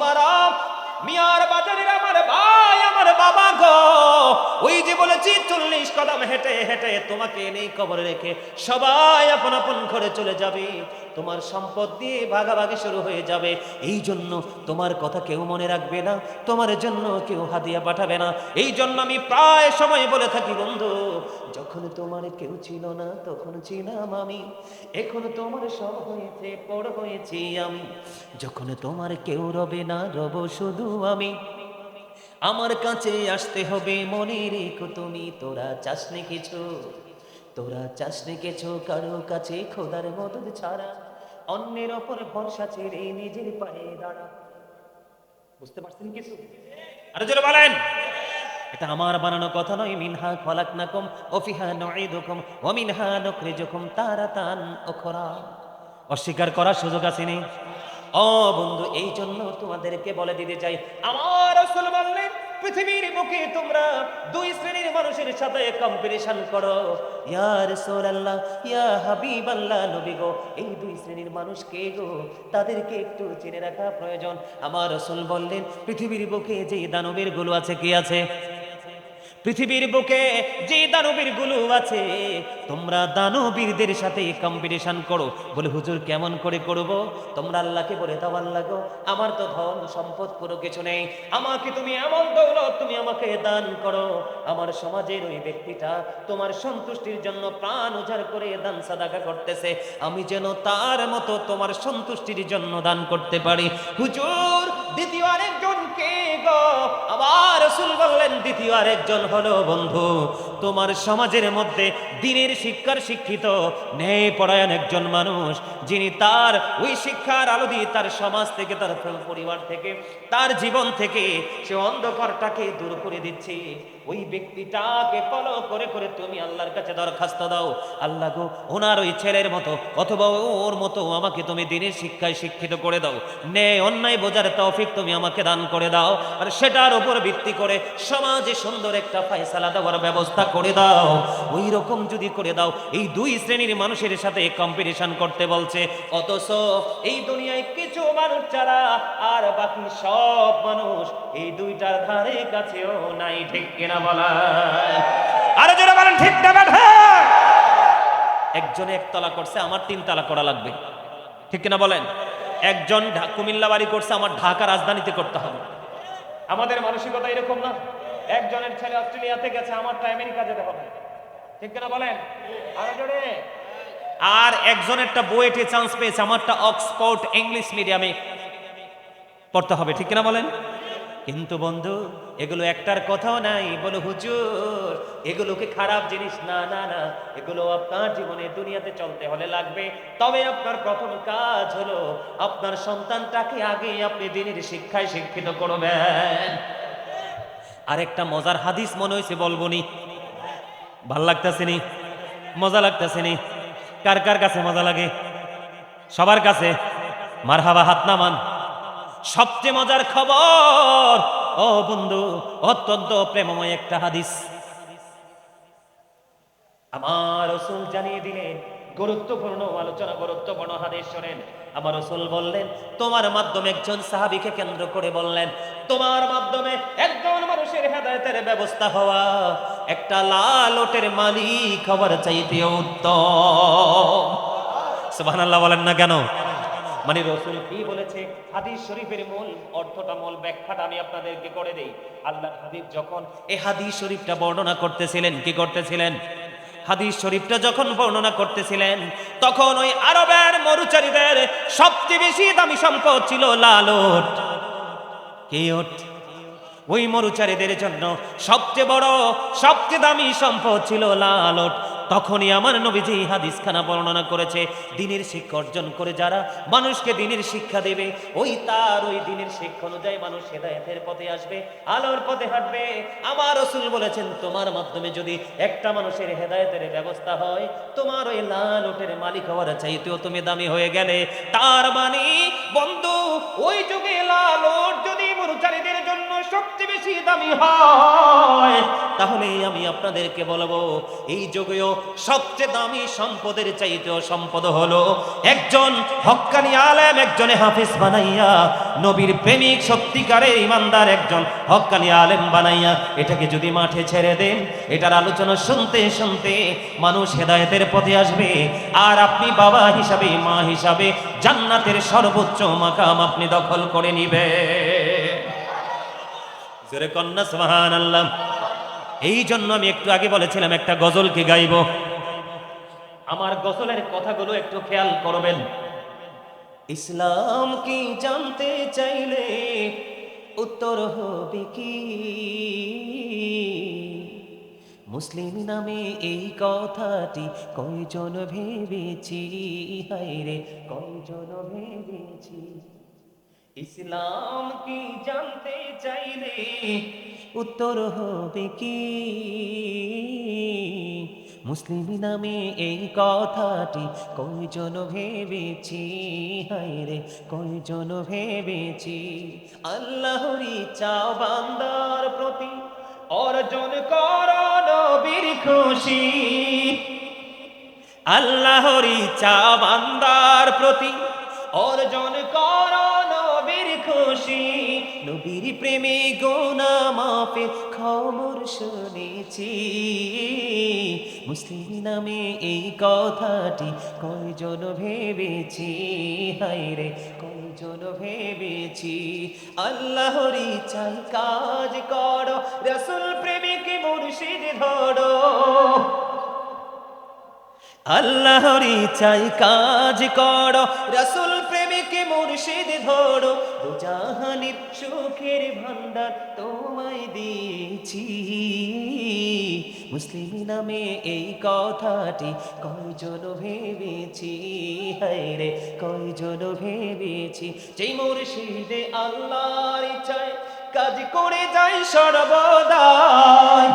মারা মিয়ার বাজারের আমার ভাই। বাবা গো, ওই যে বলেছি, চল্লিশ কদম হেঁটে হেঁটে তোমাকে নেই কবরে রেখে সবাই আপন আপন ঘরে চলে যাবে। তোমার সম্পদ দিয়ে ভাগাভাগি শুরু হয়ে যাবে। এই জন্য তোমার কথা কেউ মনে রাখবে না, তোমার জন্য কেউ হাদিয়া পাঠাবে না। এই জন্য আমি প্রায় সময় বলে থাকি, বন্ধু, যখন তোমার কেউ ছিল না, তখন ছিলাম আমি। এখন তোমার সব হয়েছে পড় হয়েছি আমি। যখন তোমার কেউ রবে না, রব শুধু আমি। আমার কাছে আসতে হবে মনে রেখো তুমি, তোরা চাসনি কিছু, তোরা চাসনি কিছু, কারও কাছে খোদার মদত ছাড়া, অন্যের ওপর ভরসা ছেড়ে নিজের পায়ে দাঁড়া। বুঝতে পারছেন কিছু? আরে জোরে বলেন। এটা আমার বানানো কথা নয়, মিনহা খলাকনাকুম ওফিহা নুঈদুকুম ওয়া মিনহা নুখরিজুকুম তারাতান উখরা। অস্বীকার করার সুযোগ আসেনি ও বন্ধু এই জন্য তোমাদেরকে বলে দিতে চাই। আমার রাসূল বললেন, পৃথিবীর বুকে তোমরা দুই শ্রেণির মানুষের সাথে কম্পিটিশন করো। ইয়া রাসূলুল্লাহ, ইয়া হাবিবাল্লাহ, নবী গো, এই দুই শ্রেণির মানুষ কে গো? তাদেরকে একটু চিনে রাখা প্রয়োজন। আমার রসুল বললেন, পৃথিবীর বুকে যে দানবেরগুলো আছে, কি আছে? পৃথিবীর বুকে যে দানবীরগুলো আছে, তোমরা দানবীরদের সাথে কম্পিটিশন করো। বলে, হুজুর, কেমন করে করব? তোমরা আল্লাহকে বলে দাও, আল্লাহ গো, আমার তো ধন, সম্পদ কোনো কিছু নেই। আমাকে তুমি এমন দৌলত, তুমি আমাকে দান করো। আমার সমাজের ওই ব্যক্তিটা তোমার সন্তুষ্টির জন্য প্রাণ উজাড় করে দান সাদাকা করতেছে। আমি যেন তার মতো তোমার সন্তুষ্টির জন্য দান করতে পারি। হুজুর, দ্বিতীয় আরেকজন কে গো? আবার রসুল বললেন, দ্বিতীয় আরেকজন হলো বন্ধু। তোমার সমাজের মধ্যে দিনের শিক্ষার শিক্ষিত ন্যায় পরায়ণ একজন মানুষ, যিনি তার ওই শিক্ষার আলো দিয়ে তার সমাজ থেকে, তার পরিবার থেকে, তার জীবন থেকে সে অন্ধকারটাকে দূর করে দিচ্ছে। ওই ব্যক্তিটাকে ফলো করে করে তুমি আল্লাহর কাছে দরখাস্ত দাও। আল্লাহ গো, ওনার ওই ছেলের মতো, অথবা ওর মতো আমাকে তুমি দিনের শিক্ষায় শিক্ষিত করে দাও। নে অন্যায় বোঝার তৌফিক তুমি আমাকে দান করে দাও। আর সেটার উপর ভিত্তি করে সমাজে সুন্দর একটা ফায়সালা দেওয়ার ব্যবস্থা করে দাও। ওই রকম যদি করে দাও, এই দুই শ্রেণির মানুষের সাথে কম্পিটিশন করতে বলছে। অথচ এই দুনিয়ায় কিছু মানুষ ছাড়া আর বাকি সব মানুষ এই দুইটার ধারে কাছেও নাই, ঠিক কিনা বলা? আরও যারা বলেন, ঠিক না একজনে একতলা করছে, আমার তিনতলা করা লাগবে। ঠিক কিনা বলেন? একজন কুমিল্লা বাড়ি করছে, আমার ঢাকা রাজধানীতে করতে হবে। আমাদের মানসিকতা এরকম না? একজনের ছেলে অস্ট্রেলিয়াতে গেছে আমারটা আমেরিকা যেতে হবে। ঠিক কিনা বলেন? আরও জোরে। আর একজনেরটা বুয়েটে চান্স পেয়েছে, আমারটা অক্সফোর্ড ইংলিশ মিডিয়ামে পড়তে হবে, ঠিক কিনা বলেন? কিন্তু বন্ধু, এগুলো একটার কথাও নাই, বলো হুজুর এগুলোকে খারাপ জিনিস? না না না, এগুলো আপনার জীবনে দুনিয়াতে চলতে হলে লাগবে। তবে আপনার প্রথম কাজ হলো, আপনার সন্তানটাকে আগে আপনি দিনের শিক্ষায় শিক্ষিত করবেন। আরেকটা মজার হাদিস মনে হয়েছে, বলব নি। ভালো লাগতেছে নি? মজা লাগতেছে নি? কার কার কাছে মজা লাগে? সবার কাছে? মারহাবা হাত নামান। সবচেয়ে মজার খবর, ও বন্ধু, অত্যন্ত প্রেমময় একটা হাদিস। আমার রসুল জানিয়ে দিলেন, গুরুত্বপূর্ণ আলোচনা, গুরুত্বপূর্ণ হাদিস শোনেন। আমার রসুল বললেন, তোমার মাধ্যমে একজন সাহাবিকে কেন্দ্র করে বললেন, তোমার মাধ্যমে একজন হেদায়েতের ব্যবস্থা হওয়া একটা লাল ওটের মালিক হওয়ার চাইতে উত্তম। সুবহানাল্লাহ বলেন না কেন? মানে রসুল কি বলেছে? হাদিস শরীফের মূল অর্থটা, মূল ব্যাখ্যাটা আমি আপনাদেরকে করে দেই। আল্লাহ হাবিব যখন এই হাদিস শরীফটা বর্ণনা করতেছিলেন, কি করতেছিলেন? হাদিস শরীফটা যখন বর্ণনা করতেছিলেন, তখন ওই আরবের মরুচারীদের সবচেয়ে বেশি দামি সম্পদ ছিল লালট কে ওট? ওই মরুচারীদের জন্য সবচেয়ে বড়, সবচেয়ে দামি সম্পদ ছিল লালট তখনই আমার নবীজি এই হাদিসখানা বর্ণনা করেছে, দিনের শিক্ষা অর্জন করে যারা মানুষকে দিনের শিক্ষা দেবে, ওই তার ওই দিনের শিক্ষা অনুযায়ী মানুষ হেদায়েতের পথে আসবে, আলোর পথে হাঁটবে। আমার রসুল বলেছেন, তোমার মাধ্যমে যদি একটা মানুষের হেদায়েতের ব্যবস্থা হয়, তোমার ওই লাল ওটের মালিক হওয়ার চাইতেও তুমি দামি হয়ে গেলে। তার মানে বন্ধু, ওই যুগে শক্তি বেশি দামি হয়। তাহলে আমি আপনাদেরকে বলব, এই যুগেও সবচেয়ে দামি সম্পদের চাইতেও সম্পদ হলো একজন হক্কানি আলেম, একজনে হাফিজ বানাইয়া, নবীর প্রেমিক সত্যিকারে ইমানদার একজন হক্কানি আলেম বানাইয়া এটাকে যদি মাঠে ছেড়ে দেন, এটার আলোচনা শুনতে শুনতে মানুষ হেদায়তের পথে আসবে। আর আপনি বাবা হিসাবে, মা হিসাবে জান্নাতের সর্বোচ্চ মাকাম আপনি দখল করে নিবে জোরে কন্যা সুবহান আল্লাহ এই জন্য আমি একটু আগে বলেছিলাম, একটা গজলকে গাইব? আমার গজলের কথাগুলো একটু খেয়াল করবেন। ইসলাম কি জানতে চাইলে উত্তর হবে কি? মুসলিম নামে এই কথাটি কয়জন ভেবেছি? হাইরে কয়জন ভেবেছি? ইসলাম কি জানতে চাইলে উত্তর হবে কি? মুসলিম নামে এই কথাটি কয়জন ভেবেছি? হাইরে কয়জন ভেবেছি? আল্লাহরি চাও বান্দার প্রতি অর্জন কর নবীর খুশি। আল্লাহরি চা বান্দার প্রতি অর্জন কর খুশি। নবীর প্রেমে গোনা মাফে খবর শুনেছি। মুসলিম নামে এই কথাটি কয়জন ভেবেছি? হাইরে কয়জন ভেবেছি? আল্লাহরি চাই কাজ করো, রসুল প্রেমিক মুর্শিদ ধরো। আল্লাহরি চাই কাজ করো, রসুল প্রেমিকে মুর্শিদ ধরো। দুজাহানির সুখের ভান্ডার তোমায় দিয়েছি। মুসলিম নামে এই কথাটি কয়জন ভেবেছি? হায়রে কয়জন ভেবেছি? যেই মুর্শিদে আল্লাহর চাই কাজ করে যাই সর্বদাই।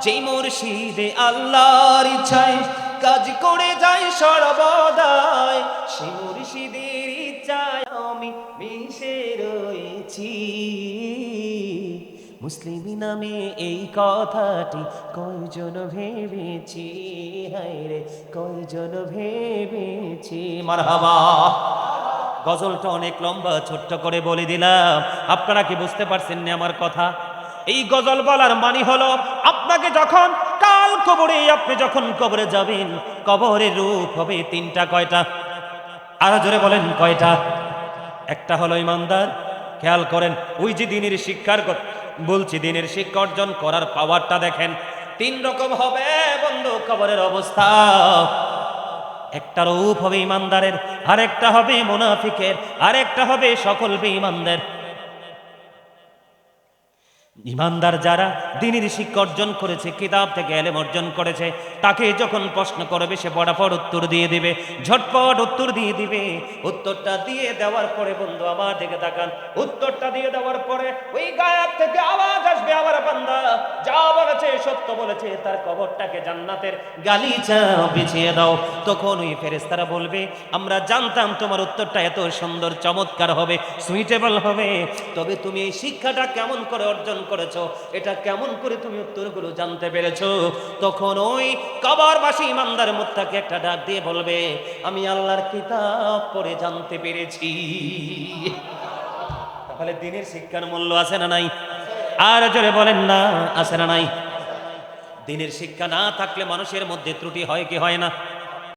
যেই মুর্শিদে আল্লাহর ইচ্ছায় কাজ করে যাই সর্বদাই। সে মুর্শিদের ইচ্ছায় আমি মিশে রয়েছি। মুসলিম নামে এই কথাটি কয়জন ভেবেছি? হায়রে, কয়জন ভেবেছি? মারহাবা। গজলটা অনেক লম্বা, ছোট্ট করে বলে দিলাম। আপনারা কি বুঝতে পারছেন না আমার কথা? এই গজল বলার মানে হলো, আপনাকে যখন কবরে আপনি যখন কবরে যাবেন, কবরের রূপ হবে তিনটা কয়টা? আরও জোরে বলেন, কয়টা? একটা হলো ইমানদার, খেয়াল করেন, ওই যে দিনের শিক্ষার বলছি, দিনের শিক্ষা অর্জন করার পাওয়ারটা দেখেন। তিন রকম হবে, বন্ধু, কবরের অবস্থা। একটা রূপ হবে ইমানদারের, আরেকটা হবে মুনাফিকের, আরেকটা হবে সকল বেঈমানদের। ইমানদার যারা দিনের শিক্ষা অর্জন করেছে, কিতাব থেকে এলেম অর্জন করেছে, তাকে যখন প্রশ্ন করবে, সে বরাবর উত্তর দিয়ে দিবে। ঝটপট উত্তর দিয়ে দিবে। উত্তরটা দিয়ে দেওয়ার পরে, বন্ধু, আমার দিকে তাকান। উত্তরটা দিয়ে দেওয়ার পরে, ওই গায়েব থেকে আওয়াজ আসবে আবার বান্দা। যা বলেছে, সত্য বলেছে, তার কবরটাকে জান্নাতের গালিচা বিছিয়ে দাও। তখন ওই ফেরেস্তারা বলবে, আমরা জানতাম তোমার উত্তরটা এত সুন্দর, চমৎকার হবে সুইটেবল হবে। তবে তুমি এই শিক্ষাটা কেমন করে অর্জন করেছ? এটা কেমন করে তুমি উত্তরগুলো জানতে পেরেছ? তখন ওই কবরবাসী ইমানদার মুত্তাকে একটা ডাক দিয়ে বলবে, আমি আল্লাহর কিতাব পড়ে জানতে পেরেছি। তাহলে দিনের শিক্ষার মূল্য আছে না নাই? আর জোরে বলেন না, আছে না নাই? দিনের শিক্ষা না থাকলে মানুষের মধ্যে ত্রুটি হয় কি হয় না?